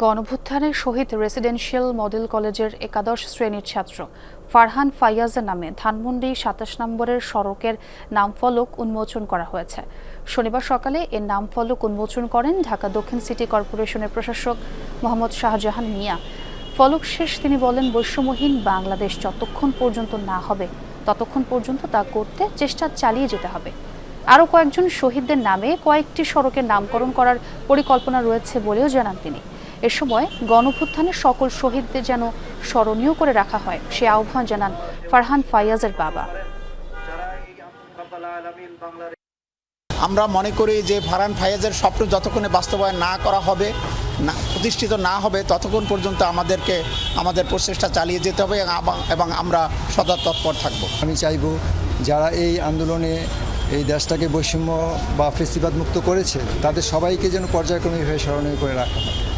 গণভুত্থানে শহীদ residential model কলেজের একাদশ শ্রেণির ছাত্র। ফারহান ফাইয়াজের নামে ধানমন্ডি সাতাশ নম্বরের সড়কের নামফলক উন্মোচন করা হয়েছে। শনিবার সকালে এর নামফলক উন্মোচন করেন ঢাকা দক্ষিণ সিটি কর্পোরেশনের প্রশাসক মোহাম্মদ শাহজাহান মিয়া। ফলক শেষ তিনি বলেন, বৈষম্যহীন বাংলাদেশ যতক্ষণ পর্যন্ত না হবে, ততক্ষণ পর্যন্ত তা করতে চেষ্টা চালিয়ে যেতে হবে। আরও কয়েকজন শহীদদের নামে কয়েকটি সড়কের নামকরণ করার পরিকল্পনা রয়েছে বলেও জানান তিনি। এ সময় গণভুত্থানের সকল শহীদদের যেন স্মরণীয় করে রাখা হয় সে আহ্বান জানান ফারহান ফাইয়াজের বাবা। আমরা মনে করি যে ফারহান ফাইয়াজের স্বপ্ন যতক্ষণে বাস্তবায়ন না করা হবে না প্রতিষ্ঠিত না হবে ততক্ষণ পর্যন্ত আমাদেরকে আমাদের প্রচেষ্টা চালিয়ে যেতে হবে এবং- এবং আমরা সদা তৎপর থাকব। আমি চাইব যারা এই আন্দোলনে এই দেশটাকে বৈষম্য বা ফেস্টিভাল মুক্ত করেছে তাদের সবাইকে যেন পর্যায়ক্রমিকভাবে স্মরণীয় করে রাখা হয়।